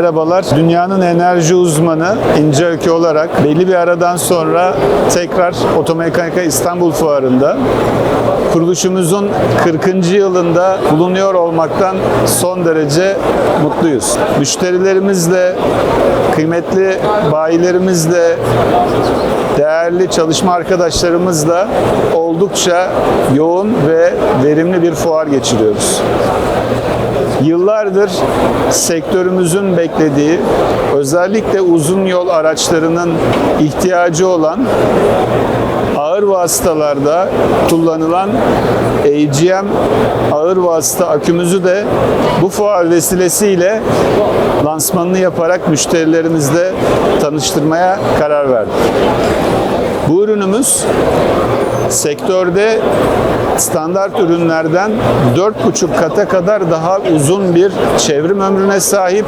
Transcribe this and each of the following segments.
Merhabalar. Dünyanın enerji uzmanı İnce Öykü olarak belli bir aradan sonra tekrar Otomekanika İstanbul Fuarı'nda kuruluşumuzun 40. yılında bulunuyor olmaktan son derece mutluyuz. Müşterilerimizle, kıymetli bayilerimizle, değerli çalışma arkadaşlarımızla oldukça yoğun ve verimli bir fuar geçiriyoruz. Yıllardır sektörümüzün beklediği, özellikle uzun yol araçlarının ihtiyacı olan ağır vasıtalarda kullanılan AGM ağır vasıta akümüzü de bu fuar vesilesiyle lansmanını yaparak müşterilerimizle tanıştırmaya karar verdik. Bu ürünümüz sektörde standart ürünlerden 4,5 kata kadar daha uzun bir çevrim ömrüne sahip.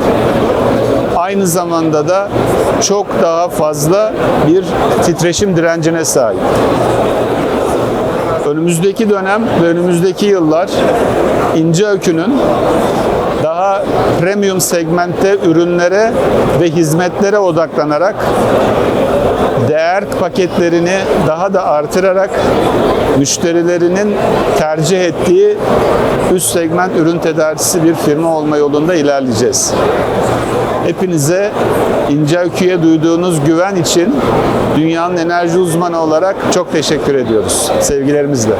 Aynı zamanda da çok daha fazla bir titreşim direncine sahip. Önümüzdeki dönem ve önümüzdeki yıllar ince ökünün daha premium segmentte ürünlere ve hizmetlere odaklanarak değer paketlerini daha da artırarak müşterilerinin tercih ettiği üst segment ürün tedarisi bir firma olma yolunda ilerleyeceğiz. Hepinize İnce Öykü'ye duyduğunuz güven için dünyanın enerji uzmanı olarak çok teşekkür ediyoruz. Sevgilerimizle.